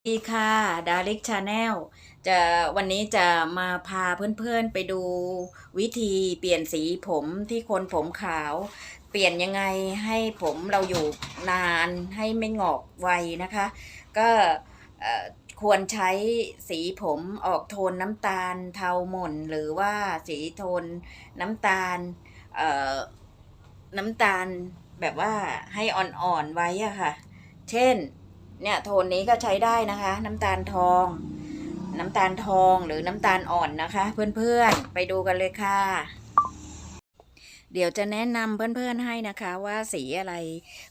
สวัสดีค่ะดาริกชาแนลจะวันนี้จะมาพาเพื่อนๆไปดูวิธีเปลี่ยนสีผมที่คนผมขาว เปลี่ยนยังไงให้ผมเราอยู่นานให้ไม่งอกไวนะคะ ก็ควรใช้สีผมออกโทนน้ำตาลเทาหม่น หรือว่าสีโทนน้ำตาลน้ำตาลแบบว่าให้อ่อนๆไว้อะค่ะ เช่น เนี่ยโทนนี้ก็ใช้ได้นะคะ น้ำตาลทอง น้ำตาลทองหรือน้ำตาลอ่อนนะคะ เพื่อนๆไปดูกันเลยค่ะ เดี๋ยวจะแนะนำเพื่อนๆให้นะคะว่าสีอะไร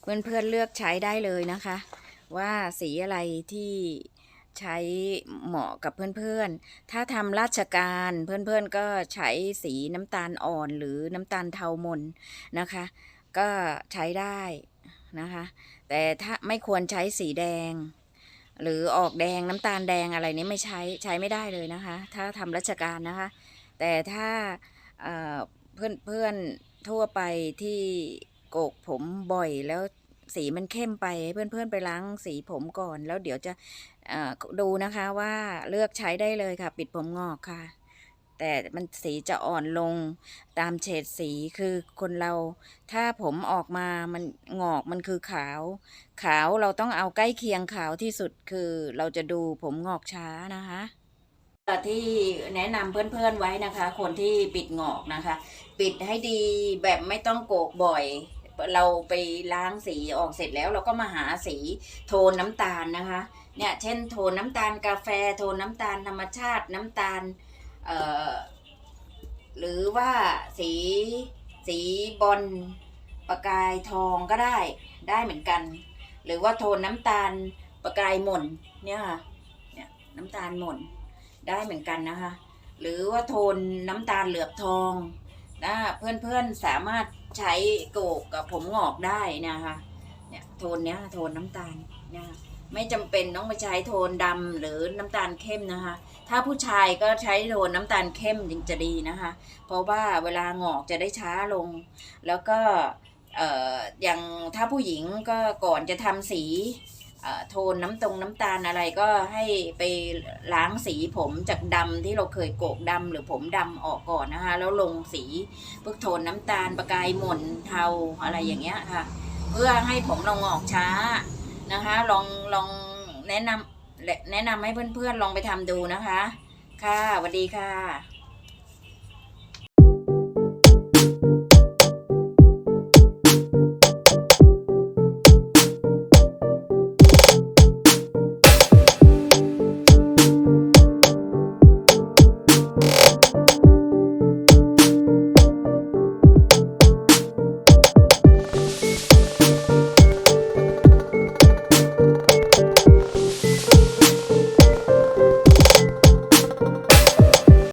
เพื่อนๆเลือกใช้ได้เลยนะคะ ว่าสีอะไรที่ใช้เหมาะกับเพื่อนๆ ถ้าทำราชการเพื่อนๆก็ใช้สีน้ำตาลอ่อนหรือน้ำตาลเทามนนะคะ ก็ใช้ได้ นะคะ แต่ถ้าไม่ควรใช้สีแดง หรือออกแดงน้ำตาลแดงอะไรนี้ไม่ใช้ใช้ไม่ได้เลยนะคะ ถ้าทำราชการนะคะ แต่ถ้าเพื่อนเพื่อนทั่วไปที่โกกผมบ่อยแล้วสีมันเข้มไปเพื่อนเพื่อนๆไปล้างสีผมก่อน แล้วเดี๋ยวจะดูนะคะว่าเลือกใช้ได้เลยค่ะ ปิดผมงอกค่ะ แต่มันสีจะอ่อนลงตามเฉดสีคือคนเรา ถ้าผมออกมามันงอกมันคือขาว ขาวเราต้องเอาใกล้เคียงขาวที่สุดคือเราจะดูผมงอกช้านะคะที่แนะนำเพื่อนๆไว้นะคะ คนที่ปิดงอกนะคะ ปิดให้ดีแบบไม่ต้องโกกบ่อยเราไปล้างสีออกเสร็จแล้วเราก็มาหาสีโทนน้ำตาลนะคะ เนี่ยเช่นโทนน้ำตาลกาแฟ โทนน้ำตาลธรรมชาติน้ำตาล เอ่อหรือว่าสีสีบอลประกายทองก็ได้ได้เหมือนกัน หรือว่าโทนน้ำตาลประกายหม่นเนี่ยค่ะเนี่ยน้ำตาลหม่นได้เหมือนกันนะคะ หรือว่าโทนน้ำตาลเหลือบทองนะเพื่อนๆสามารถใช้โกกกับผมงอกได้นะคะเนี่ยโทนเนี้ยโทนน้ำตาลเนี่ย ไม่จำเป็นต้องไปใช้โทนดำหรือน้ำตาลเข้มนะคะ ถ้าผู้ชายก็ใช้โทนน้ำตาลเข้มจึงจะดีนะคะ เพราะว่าเวลางอกจะได้ช้าลง แล้วก็เอ่ออย่างถ้าผู้หญิงก็ก่อนจะทำสีโทนน้ำตรงน้ำตาลอะไรก็ให้ไปล้างสีผมจากดำที่เราเคยโกกดำหรือผมดำออกก่อนนะคะ แล้วลงสีพวกโทนน้ำตาลประกายหม่นเทาอะไรอย่างเงี้ยค่ะ เพื่อให้ผมเรางอกช้า นะคะ ลองลองแนะนำแนะนำให้เพื่อนๆลองไปทำดูนะคะ ค่ะสวัสดีค่ะ